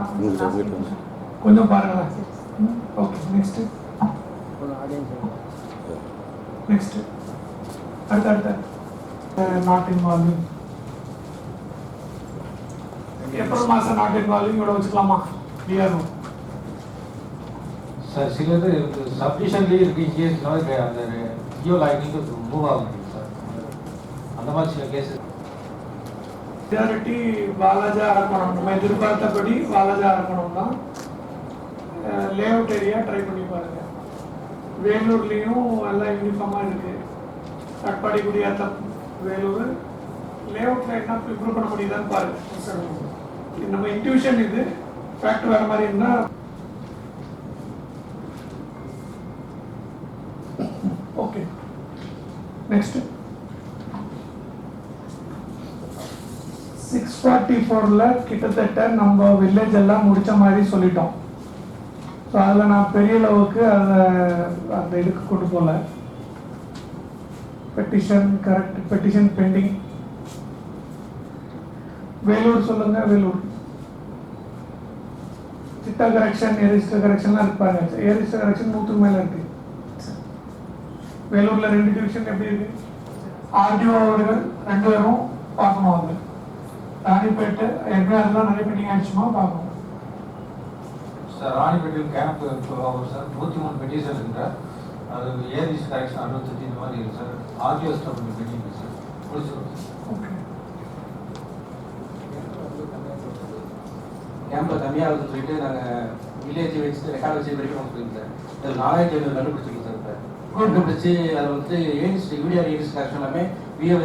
வந்து. கொஞ்சம் பாருங்களேன். ஓகே நெக்ஸ்ட் நெக்ஸ்ட் அடுத்த அடுத்த. நாட்டின் வால்யூம் ஏப்ரல் மாதம் நாட்டின் வால்யூம் இவ்வளோ வச்சுக்கலாமா? கிளியர் சார் சிலது சப்டிஷன்லேயே இருக்கு கேஸ்னால அந்த ஜியோ லைனிங் மூவ் ஆக முடியும் சார் அந்த மாதிரி சில கேஸ் மெஜாரிட்டி பாலாஜா அரக்கணம் நம்ம எதிர்பார்த்தபடி பாலாஜா அரக்கணம் தான் லே அவுட் ஏரியா ட்ரை பண்ணி பாருங்க. வேலூர்லேயும் எல்லாம் யூனிஃபார்மாக இருக்கு. கட்பாடி குடியாத்தம் வேலூர். லே அவுட்டில் என்ன இம்ப்ரூவ் பண்ண முடியுதான்னு பாருங்க. நம்ம இன்ட்யூஷன் இது. ஃபேக்ட் வேற மாதிரி இருந்தால் ஓகே நெக்ஸ்ட்டு சிக்ஸ் ஃபார்ட்டி ஃபோரில் கிட்டத்தட்ட நம்ம வில்லேஜ் எல்லாம் முடித்த மாதிரி சொல்லிட்டோம். ஸோ அதில் நான் பெரிய அளவுக்கு அதை அந்த இதுக்கு கொண்டு போகல petition correct petition pending Vellore சொல்லுங்க வேலூர். சிட்டா கரெக்ஷன் ஏரிஸ்டர் கரெக்ஷன்லாம் இருப்பாங்க ஏரிஸ்டர் கரெக்ஷன் நூற்றுக்கு மேலே இருக்கு. வேலூரில் ரெண்டு டிவிஷன் எப்படி இருக்கு? ஆர்டிஓ அவர்கள் ரெண்டு பேரும் பார்க்கணும் அவர்கள் ராணிப்பேட்டு ஏற்கனவே அதெல்லாம் நிறைய பெண்டிங் ஆயிடுச்சுமா பார்க்கணும் சார் ராணிப்பேட்டில் கேம்ப் சொல்லுவாங்க சார் நூற்றி மூணு பெட்டிஷன் இருக்குங்க அது ஏரிஸ் கரெக்ஷன் அறுபத்தெட்டு இந்த மாதிரி இருக்கு சார். ஆர்டிஓ ஸ்டாப் பண்ணி பெட்டிங் சார். முடிச்சிடும் ஓகே. கேம்ப்ல கம்மியாகுதுன்னு சொல்லிட்டு நாங்கள் வில்லேஜ் வச்சு ரெக்கார்ட் வச்சு வெரிஃபை பண்ணிருக்கோம் சார். இதில் நாலாயிரத்தி ஐநூறு கண்டுபிடிச்சிருக்கோம் சார் இப்போ. கண்டுபிடிச்சு அதை வந்து ஏரிஸ் யூடிஆர் ஏரிஸ் கரெக்ஷன் எல்லாமே விஏ